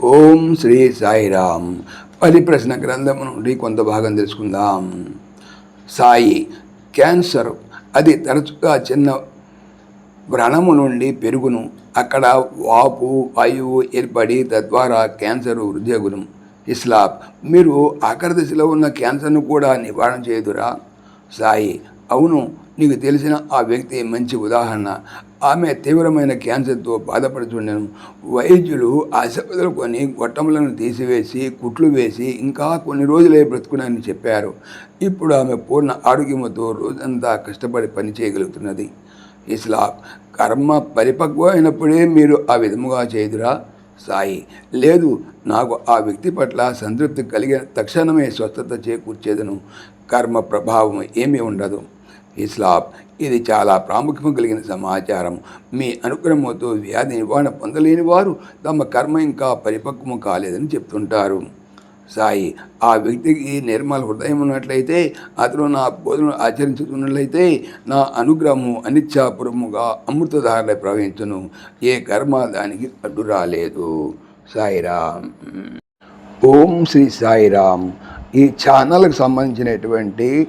ఓం శ్రీ సాయిరామ్. పరిప్రశ్న గ్రంథము నుండి కొంత భాగం తెలుసుకుందాం. సాయి క్యాన్సర్ అది తరచుగా చిన్న వ్రణము నుండి పెరుగును. అక్కడ వాపు వాయువు ఏర్పడి తద్వారా క్యాన్సర్ వృద్ధగును ఇస్లాబ్ మీరు ఆఖరి దశలో ఉన్న క్యాన్సర్ను కూడా నివారణ చేయుదురా? సాయి అవును నీకు తెలిసిన ఆ వ్యక్తి మంచి ఉదాహరణ. ఆమె తీవ్రమైన క్యాన్సర్తో బాధపడుతుండెను. వైద్యులు ఆశపదలు కొని గొట్టములను తీసివేసి కుట్లు వేసి ఇంకా కొన్ని రోజులే బ్రతుకునని చెప్పారు. ఇప్పుడు ఆమె పూర్ణ ఆరోగ్యముతో రోజంతా కష్టపడి పని చేయగలుగుతున్నది ఇస్లాం కర్మ పరిపక్వమైనప్పుడే మీరు ఆ విధముగా చేయుదురా? సాయి లేదు నాకు ఆ వ్యక్తి పట్ల సంతృప్తి కలిగిన తక్షణమే స్వస్థత చేకూర్చేదను. కర్మ ప్రభావం ఏమీ ఉండదు. ఇస్లాం. ఇది చాలా ప్రాముఖ్యం కలిగిన సమాచారం మీ అనుగ్రహంతో వ్యాధి నివారణ పొందలేని వారు తమ కర్మ ఇంకా పరిపక్వం కాలేదని చెప్తుంటారు. సాయి ఆ వ్యక్తికి నిర్మల హృదయం ఉన్నట్లయితే అతను నా బోధనలు ఆచరించుతున్నట్లయితే నా అనుగ్రహము అనిచ్చాపురముగా అమృతధారలై ప్రవహించును. ఏ కర్మ దానికి అడ్డు రాలేదు. సాయిరామ్. ఓం శ్రీ సాయిరామ్. ఈ ఛానల్కి సంబంధించినటువంటి